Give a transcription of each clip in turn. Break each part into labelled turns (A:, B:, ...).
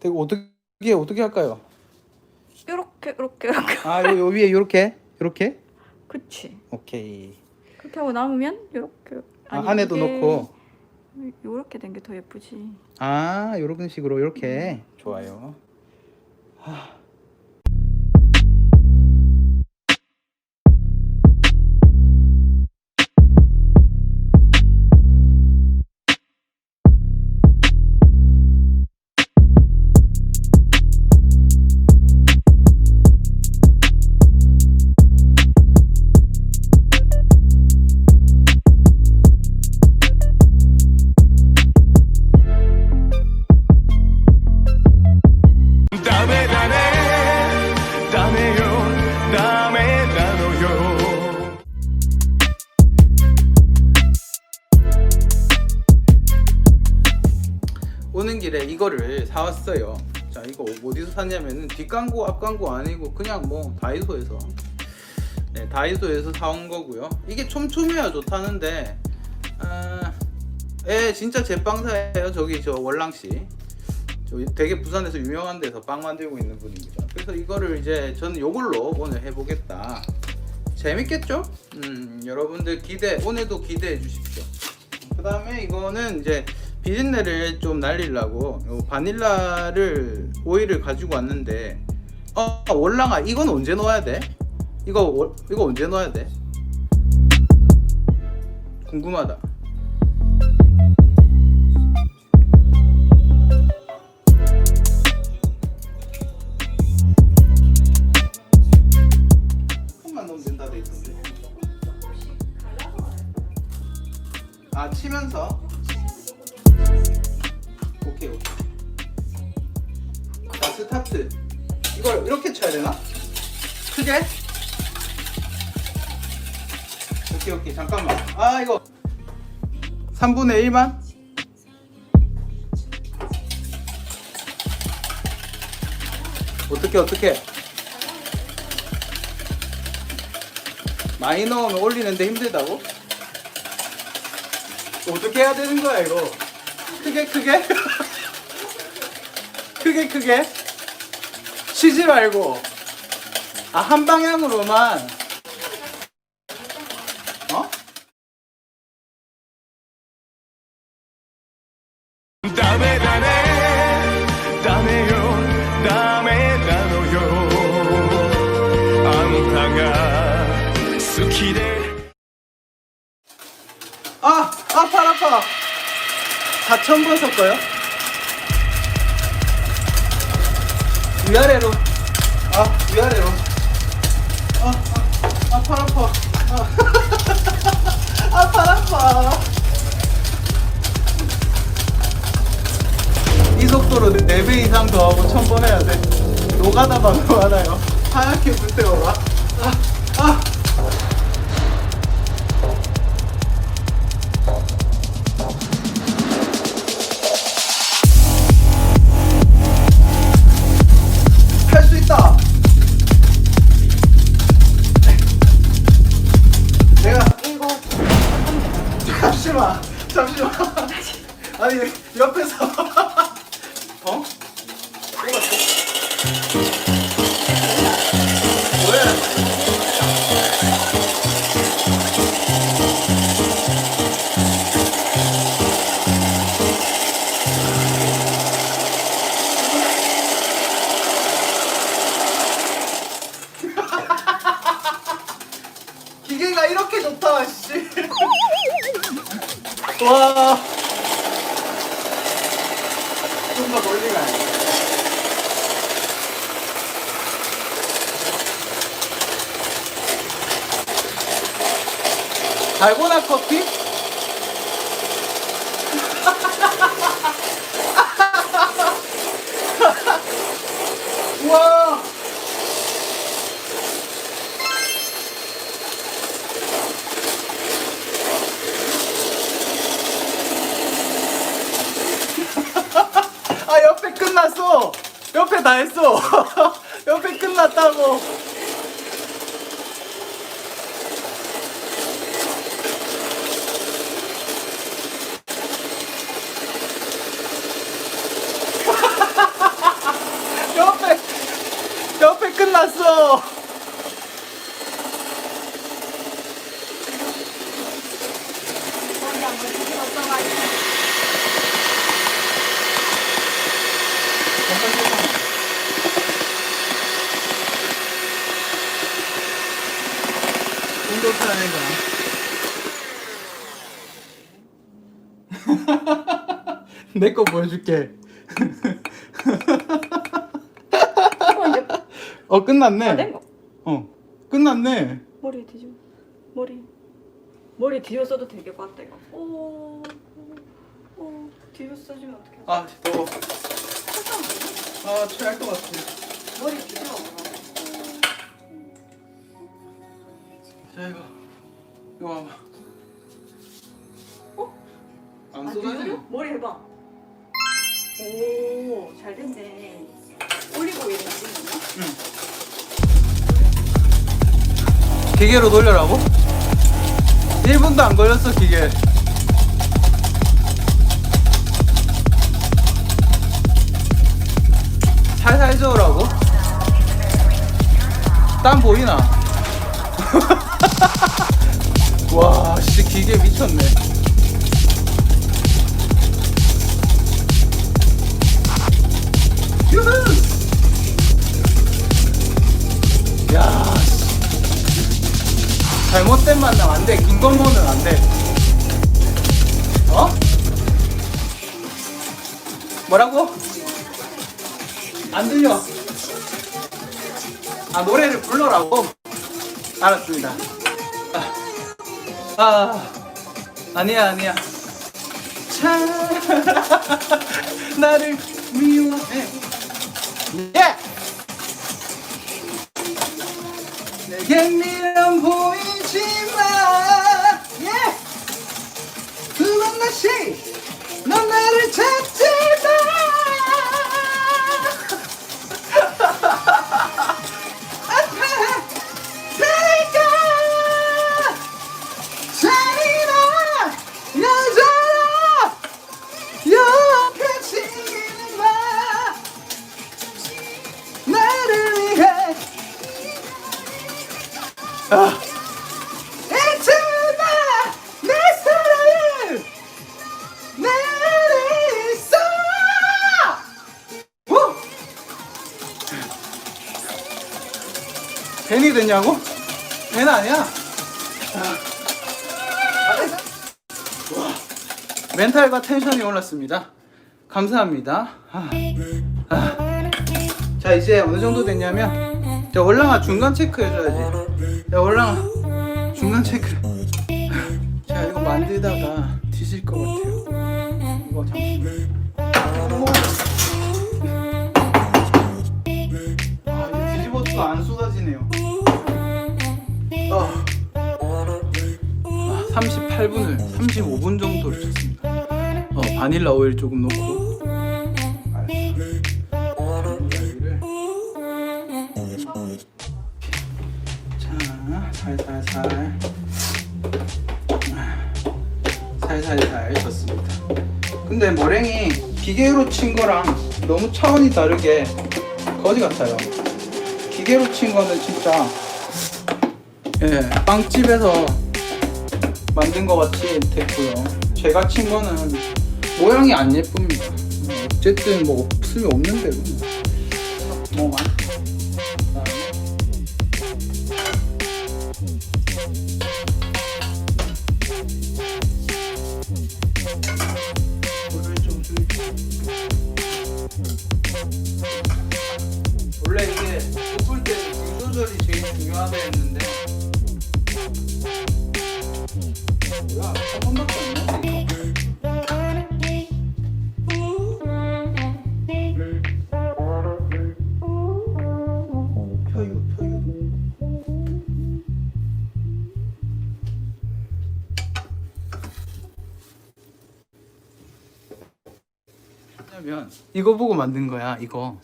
A: 되게 어떻게 어떻게 할까요?
B: 요렇게 요렇게 요렇게
A: 아, 요, 요 위에 요렇게? 요렇게?
B: 그치.
A: 오케이.
B: 그렇게 하고 남으면 요렇게.
A: 아,
B: 아니,
A: 안에도
B: 이게
A: 넣고.
B: 요렇게 된 게 더 예쁘지.
A: 아, 요런 식으로 요렇게.
C: 좋아요.ダ
A: 오는 길에 이거를 사왔어요. 자, 이거 어디서 샀냐면은 뒷광고, 앞광고 아니고 그냥 뭐 다이소에서 네, 다이소에서 사온 거고요. 이게 촘촘해야 좋다는데, 아, 예, 진짜 제빵사예요. 저기 저 월랑 씨. 저 되게 부산에서 유명한 데서 빵 만들고 있는 분입니다. 그래서 이거를 이제 저는 요걸로 오늘 해보겠다. 재밌겠죠? 음, 여러분들 기대, 오늘도 기대해 주십시오. 그 다음에 이거는 이제 비린내를 좀 날리려고 요 바닐라를 오일을 가지고 왔는데 어 월랑아 이건 언제 넣어야 돼? 이거 월- 이거 언제 넣어야 돼? 궁금하다. 조금만 넣으면 된다 돼 있던데. 아 치면서. 자 스타트. 이걸 이렇게 쳐야 되나? 크게? 오케이 오케이 잠깐만. 아 이거 3분의 1만? 어떻게 어떻게? 넣으면 올리는데 힘들다고? 어떻게 해야 되는 거야 이거? 크게 크게? 크게 크게 치지 말고 아 한 방향으로만 어?
C: 아!
A: 아 아파 아파 4,000번 섞어요? 위아래로. 아 위아래로. 아, 아 아파 아파. 아. 아파 아파. 이 속도로 4배 이상 더하고 1000번 해야 돼. 노가다 방금 하나요? 하얗게 불태워라. 아, 아. 기계가 이렇게 좋다 씨. 와. 좀 더 멀리 가야 돼. 달고나 커피? 우와. 아 옆에 끝났어 옆에 다 했어. 옆에 끝났다고 내 거 보여줄게.
B: 이제
A: 어 끝났네.
B: 다된 거.
A: 어 끝났네.
B: 머리에 뒤집어. 머리. 머리 뒤집어 써도 되게 봤다 이거. 오. 오. 오. 뒤집어 써주면 어떡해?
A: 아 더워. 아 취할 것 같아.
B: 머리 뒤집어.
A: 자 이거 이거 봐봐.
B: 어?
A: 안
B: 아. 뒤집어? 머리 해봐. 오, 잘 됐네. 올리고 얘는 지금
A: 기계로 돌려라고? 1분도 안 걸렸어 기계. 살살 저으라고? 땀 보이나? 와, 씨 기계 미쳤네. 돼. 김건모는 안 돼. 어? 뭐라고? 안 들려. 아, 노래를 불러라고? 알았습니다. 아, 아 아니야, 아니야. 참, 나를 미워해. 예! 내겐 미련 보이 지만 예! 두번 다시 넌 나를 찾지 마. 나를 위해. 아. 괜히 됐냐고? 괜 아니야. 와, 멘탈과 텐션이 올랐습니다. 감사합니다. 자 이제 어느 정도 됐냐면 자 월랑아 중간 체크 해줘야지. 야 월랑아 중간 체크 자 이거 만들다가 뒤질 것 같아요. 이거 잠시 38분을 35분 정도를 쳤습니다 어 바닐라 오일 조금 넣고 자, 살살살. 살살살 졌습니다. 근데 머랭이 기계로 친 거랑 너무 차원이 다르게 거지 같아요. 기계로 친 거는 진짜 예, 빵집에서 만든 거 같이 됐고요. 제가 친 거는 모양이 안 예쁩니다. 뭐 어쨌든 뭐 없으면 없는 대로 뭐 많죠. 줄일게요. 원래 이게 볶을 때물 조절이 제일 중요하다 했는 왜냐면 이거 보고 만든 거야 이거.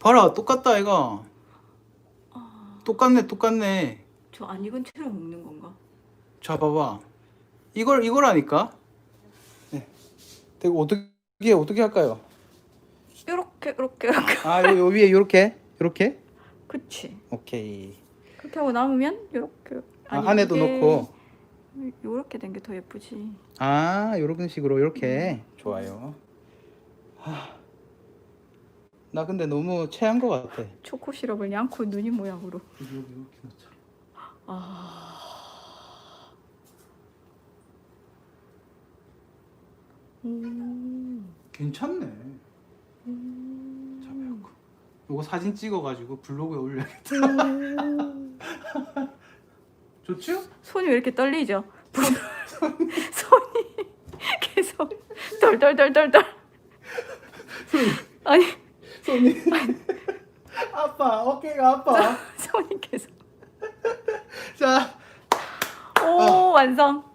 A: 봐라 똑같다 이거. 똑같네 똑같네.
B: 저 안 익은 채로 먹는 건가?
A: 자 봐봐. 이걸 이거라니까? 네. 어떻게 어떻게 할까요?
B: 이렇게 이렇게 이렇게.
A: 아 요, 요 위에 요렇게? 요렇게?
B: 그치.
A: 오케이.
B: 그렇게 하고 남으면 이렇게.
A: 아, 안에도 넣고
B: 이렇게 된 게 더 예쁘지.
A: 아 요런 식으로 요렇게 좋아요 하, 나 근데 너무 체한 것 같아
B: 초코 시럽을 양코 눈이 모양으로.
A: 여기 이렇게 넣자
B: 아. 음.
A: 괜찮네.
B: 음.
A: 자. 이거 사진 찍어가지고 블로그에 올려야겠다.
B: 음.
A: 좋죠?
B: 손이 왜 이렇게 떨리죠? 손이 계속 덜덜덜덜덜. 아니
A: 손이 아파 어깨가 아파.
B: 손이 계속.
A: 자
B: 오 완성.